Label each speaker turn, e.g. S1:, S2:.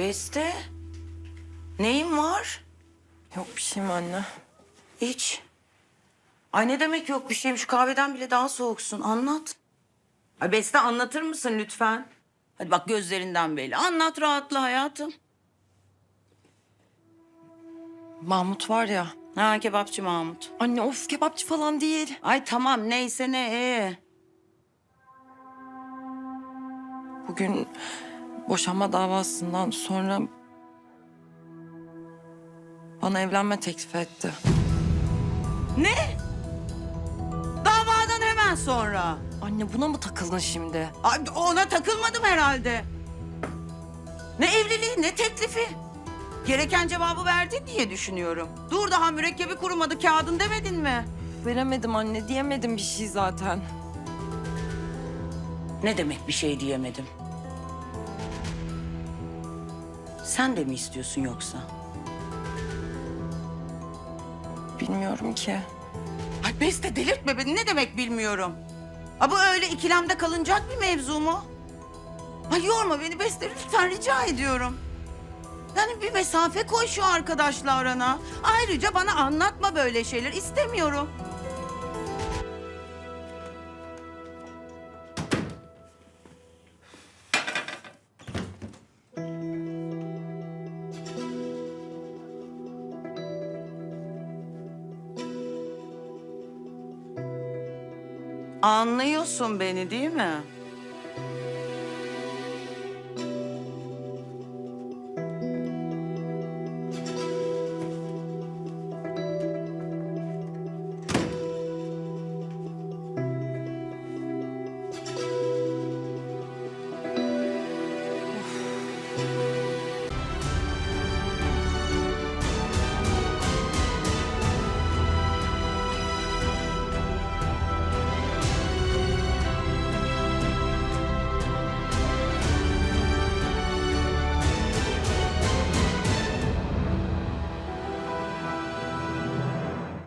S1: Beste. Neyin var?
S2: Yok bir şeyim anne.
S1: Hiç. Ay ne demek yok bir şeyim. Şu kahveden bile daha soğuksun. Anlat. Ay Beste anlatır mısın lütfen? Hadi bak gözlerinden belli. Anlat rahatla hayatım.
S2: Mahmut var ya.
S1: Ha kebapçı Mahmut.
S2: Anne of kebapçı falan değil.
S1: Ay tamam neyse ne. Ee.
S2: Bugün boşanma davasından sonra bana evlenme teklif etti.
S1: Ne? Davadan hemen sonra.
S2: Anne buna mı takıldın şimdi?
S1: Ay, ona takılmadım herhalde. Ne evliliği ne teklifi. Gereken cevabı verdin diye düşünüyorum. Dur daha mürekkebi kurumadı kağıdın demedin mi?
S2: Veremedim anne diyemedim bir şey zaten.
S1: Ne demek bir şey diyemedim? Sen de mi istiyorsun yoksa?
S2: Bilmiyorum ki.
S1: Ay Beste delirtme beni ne demek bilmiyorum. Ha bu öyle ikilemde kalınacak bir mevzu mu? Ay yorma beni Beste lütfen rica ediyorum. Yani bir mesafe koy şu arkadaşla arana. Ayrıca bana anlatma böyle şeyler istemiyorum. Anlıyorsun beni değil mi?